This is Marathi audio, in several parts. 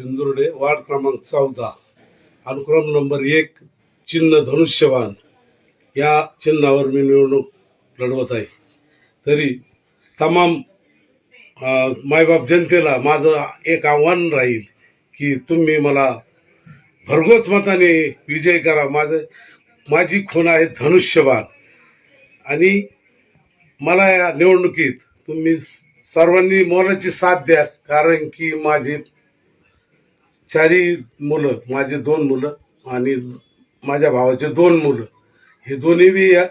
सिंदुर्डे वार्ड क्रमांक चौदा. अनुक्रम नंबर एक चिन्ह धनुष्यवान. या चिन्हावर मी निवडणूक लढवत आहे. तरी तमाम मायबाप जनतेला माझं एक आव्हान राहील की तुम्ही मला भरघोस मताने विजय करा. माझं माझी खून आहे धनुष्यबाण आणि मला या निवडणुकीत तुम्ही सर्वांनी मोलाची साथ द्या कारण की माझे चारी मुलं माझे दोन मुलं आणि माझ्या भावाचे दोन मुलं. हे दोन्ही बी या,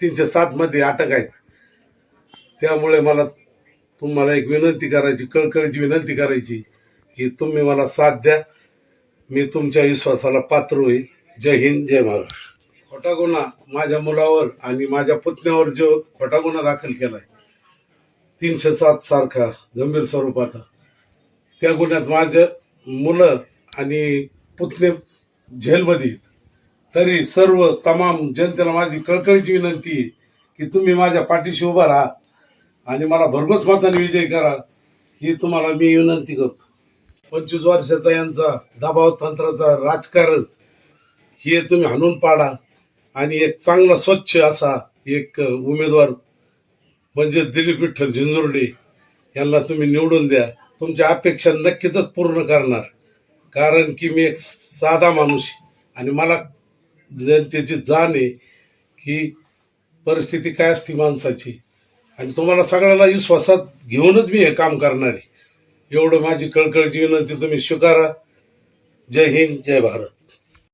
तीनशे सातमध्ये अटक आहेत. त्यामुळे मला तुम्हाला एक विनंती करायची कळकळीची विनंती करायची की तुम्ही मला साथ द्या. मी तुमच्या विश्वासाला पात्र होईल जय हिंद जय महाराष्ट्र. खोटा गुन्हा माझ्या मुलावर आणि माझ्या पुतण्यावर जो खोटा गुन्हा दाखल केला आहे तीनशे सात सारखा गंभीर स्वरूपाचा त्या गुन्ह्यात माझं मुलं आणि पुतणे झेलमध्ये तरी सर्व तमाम जनतेला माझी कळकळीची विनंती की तुम्ही माझ्या पाठीशी उभा राहा आणि मला भरघोस मताने विजय करा ही तुम्हाला मी विनंती करतो. पंचवीस वर्षाचा यांचा दबाव तंत्राचा राजकारण हे तुम्ही हाणून पाडा आणि एक चांगला स्वच्छ असा एक उमेदवार म्हणजे दिलीप विठ्ठल झिंजुर्डे यांना तुम्ही निवडून द्या. तुमच्या अपेक्षा नक्कीच पूर्ण करणार. कारण की मी एक साधा माणूस आणि मला जनतेची जाण आहे की परिस्थिती काय असते माणसाची. आणि तुम्हाला सगळ्याला विश्वासात घेऊनच मी हे काम करणार आहे. एवढं माझी कळकळची विनंती तुम्ही स्वीकारा. जय हिंद जय भारत.